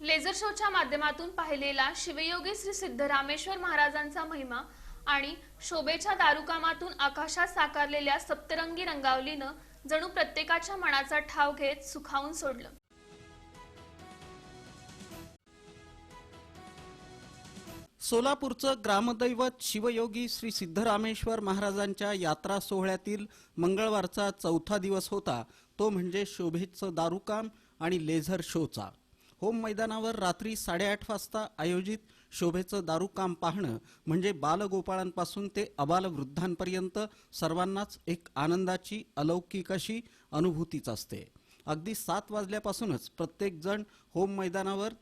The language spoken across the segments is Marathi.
लेझर शोच्या माध्यमातून पाहिलेला शिवयोगी श्री सिद्धरामेश्वर महाराजांचा महिमा आणि शोभेच्या दारुकामातून आकाशात साकारलेल्या सप्तरंगी रंगावलीनं जणू प्रत्येकाच्या मनाचा ठाव घेत सुखावून सोडलं. सोलापूरचं ग्रामदैवत शिवयोगी श्री सिद्धरामेश्वर महाराजांच्या यात्रा सोहळ्यातील मंगळवारचा चौथा दिवस होता. तो म्हणजे शोभेचं दारुकाम आणि लेझर शोचा. होम मैदानावर रात्री साडेआठ वाजता आयोजित शोभेचं दारुकाम पाहणं म्हणजे बालगोपाळांपासून ते अबाल वृद्धांपर्यंत सर्वांनाच एक आनंदाची अलौकिक अशी अनुभूतीच असते. अगदी सात वाजल्यापासूनच प्रत्येकजण होम मैदानावर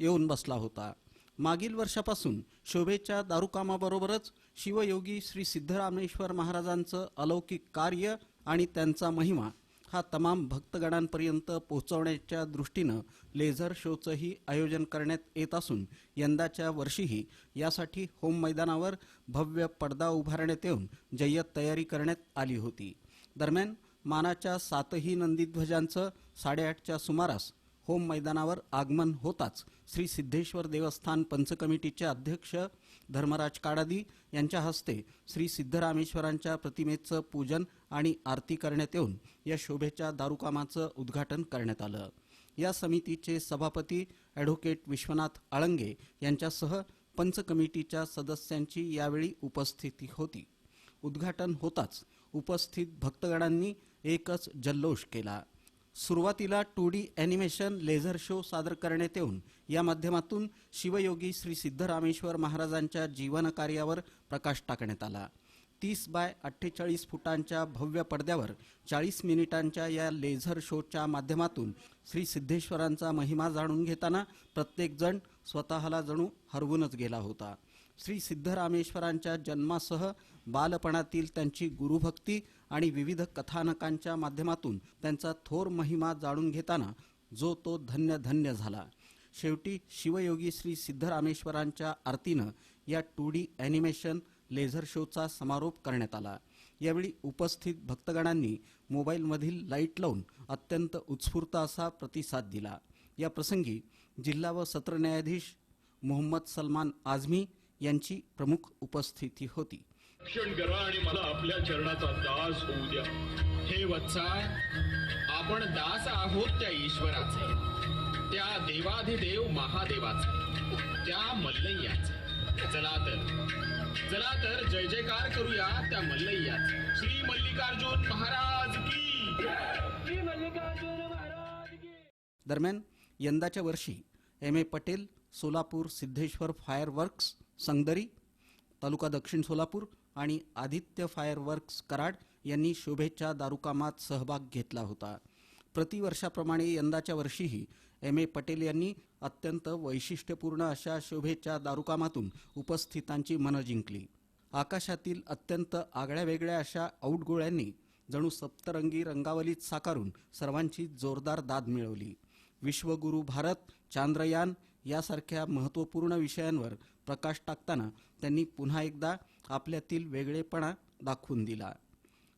येऊन बसला होता. मागील वर्षापासून शोभेच्या दारुकामाबरोबरच शिवयोगी श्री सिद्धरामेश्वर महाराजांचं अलौकिक कार्य आणि त्यांचा महिमा हा तमाम भक्तगणांपर्यंत पोहोचवण्याच्या दृष्टीनं लेझर शोचंही आयोजन करण्यात येत असून यंदाच्या वर्षीही यासाठी होम मैदानावर भव्य पडदा उभारण्यात येऊन जय्यत तयारी करण्यात आली होती. दरम्यान मानाच्या सातही नंदीध्वजांचं साडेआठच्या सुमारास होम मैदानावर आगमन होताच श्री सिद्धेश्वर देवस्थान पंचकमिटीचे अध्यक्ष धर्मराज काडादी यांच्या हस्ते श्री सिद्धरामेश्वरांच्या प्रतिमेचं पूजन आणि आरती करण्यात येऊन या शोभेच्या दारुकामाचं उद्घाटन करण्यात आलं. या समितीचे सभापती ॲडव्होकेट विश्वनाथ आळंगे यांच्यासह पंच कमिटीच्या सदस्यांची यावेळी उपस्थिती होती. उद्घाटन होताच उपस्थित भक्तगणांनी एकच जल्लोष केला. सुरुवातीला two D animation laser show सादर करण्यात येऊन या माध्यमातून शिवयोगी श्री सिद्धरामेश्वर महाराजांच्या जीवनकार्यावर प्रकाश टाकण्यात आला. तीस बाय अठ्ठेचाळीस फुटांच्या भव्य पडद्यावर चाळीस मिनिटांच्या या लेझर शोच्या माध्यमातून श्री सिद्धेश्वरांचा महिमा जाणून घेताना प्रत्येकजण स्वतःला जणू हरवूनच गेला होता. श्री सिद्धरामेश्वरांच्या जन्मासह बालपणातील त्यांची गुरुभक्ती आणि विविध कथानकांच्या माध्यमातून त्यांचा थोर महिमा जाणून घेताना जो तो धन्य धन्य झाला. शेवटी शिवयोगी श्री सिद्धरामेश्वरांच्या आरतीनं या टू डी ॲनिमेशन लेझर शोचा समारोप करण्यात आला. यावेळी उपस्थित भक्तगणांनी मोबाईलमधील लाइट लावून अत्यंत उत्स्फूर्त असा प्रतिसाद दिला. या प्रसंगी जिल्हा व सत्र न्यायाधीश मोहम्मद सलमान आझमी यांची प्रमुख उपस्थिती होती. करा आणि मला आपल्या चरणाचा दास होऊ द्या. हे वत्सा आपण दास आहोत त्या ईश्वराचे. त्या देवाधिदेव महादेवाचे. त्या मल्लय्याचे चला तर. चला तर जय जयकार करूया त्या मल्लय्याचे श्री मल्लिकार्जुन महाराज की श्री मल्लिकार्जुन महाराज की दरम्यान यंदाच्या वर्षी M A Patel Solapur Siddheshwar fire works Sangdari taluka दक्षिण सोलापूर आणि आदित्य फायर वर्क्स कराड यांनी शोभेच्या दारुकामात सहभाग घेतला होता. प्रतिवर्षाप्रमाणे यंदाच्या वर्षीही एम ए पटेल यांनी अत्यंत वैशिष्ट्यपूर्ण अशा शोभेच्या दारुकामातून उपस्थितांची मनं जिंकली. आकाशातील अत्यंत आगळ्या वेगळ्या अशा औटगोळ्यांनी जणू सप्तरंगी रंगावलीत साकारून सर्वांची जोरदार दाद मिळवली. विश्वगुरु भारत चांद्रयान यासारख्या महत्त्वपूर्ण विषयांवर प्रकाश टाकताना त्यांनी पुन्हा एकदा आपल्यातील वेगळेपणा दाखवून दिला.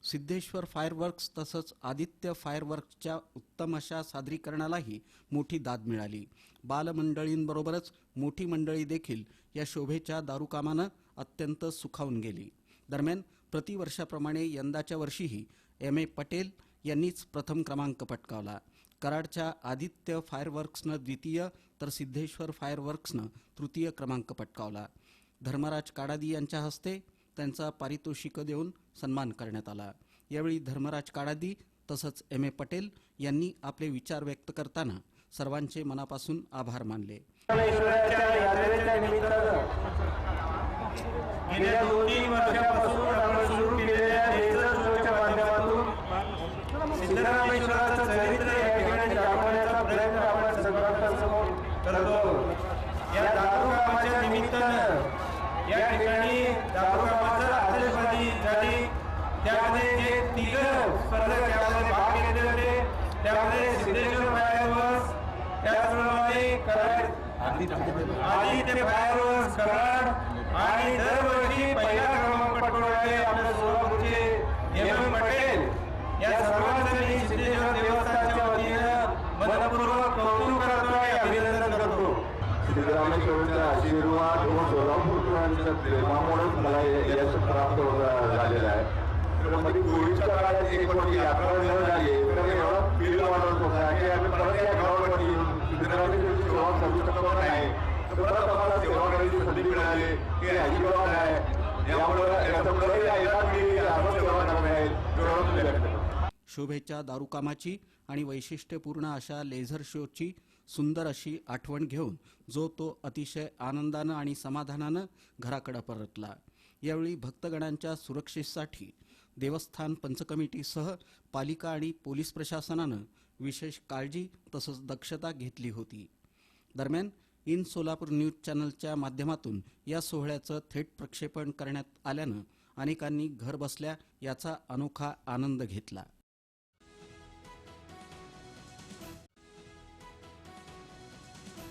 सिद्धेश्वर फायरवर्क्स तसंच आदित्य फायरवर्क्सच्या उत्तम अशा सादरीकरणालाही मोठी दाद मिळाली. बालमंडळींबरोबरच मोठी मंडळी देखील या शोभेच्या दारुकामानं अत्यंत सुखावून गेली. दरम्यान प्रतिवर्षाप्रमाणे यंदाच्या वर्षीही एम ए पटेल यांनीच प्रथम क्रमांक पटकावला. कराडच्या आदित्य फायरवर्क्सनं द्वितीय तर सिद्धेश्वर फायरवर्क्सनं तृतीय क्रमांक पटकावला. धर्मराज काडादी यांच्या हस्ते त्यांचा पारितोषिक देऊन सन्मान करण्यात आला. यावेळी धर्मराज काडादी तसंच एम ए पटेल यांनी आपले विचार व्यक्त करताना सर्वांचे मनापासून आभार मानले. गेल्या दोन तीन वर्षापासून आपण सुरू केलेल्या लेझर शोच्या माध्यमातून सिद्धरामेश्वराचं चरित्र या ठिकाणी दाखवण्याचा प्रयत्न आपण सर्वांसमोर करतो या दारू कामाच्या निमित्तानं या ठिकाणी दारू कामाचं आदर्शवादी झाली. त्यामध्ये जे तिघ स्पर्धक यामध्ये भाग घेतले होते. त्यामध्ये सिद्धेश्वर फायरवर्क्स त्याचप्रमाणे कराड आदित्य फायरवर्क्स कराड आणि दरवर्षी पहिला क्रमांक पटकवणारे आपल्या सोलापूरचे एम एम पटेल या सर्वांचं मी सिद्धेश्वर देवस्थानच्या वतीनं मनपूर्वक कौतुक करतो आणि अभिनंदन करतो सिद्धरामेश्वरांचा आशीर्वाद व सोलापूरकरांच्या प्रेमामुळेच मला यश प्राप्त झालेलं आहे. तर कोविडच्या काळात एक यात्रा न झाली तर एवढा फील वाटत होता की आम्ही परत या येऊन सेवा करू शकतो नाही परत आम्हाला सेवा करायची संधी मिळाली. की अजिबात आहे यामुळे यायला मी आपण सेवा करणार आहे. दारुकामाची आणि वैशिष्ट्यपूर्ण अशा लेझर शोची सुंदर अशी आठवण घेऊन जो तो अतिशय आनंदानं आणि समाधानानं घराकडे परतला. यावेळी भक्तगणांच्या सुरक्षेसाठी देवस्थान पंचकमिटीसह पालिका आणि पोलीस प्रशासनानं विशेष काळजी तसंच दक्षता घेतली होती. दरम्यान इन सोलापूर न्यूज चॅनलच्या माध्यमातून या सोहळ्याचं थेट प्रक्षेपण करण्यात आल्यानं अनेकांनी घर बसल्या याचा अनोखा आनंद घेतला.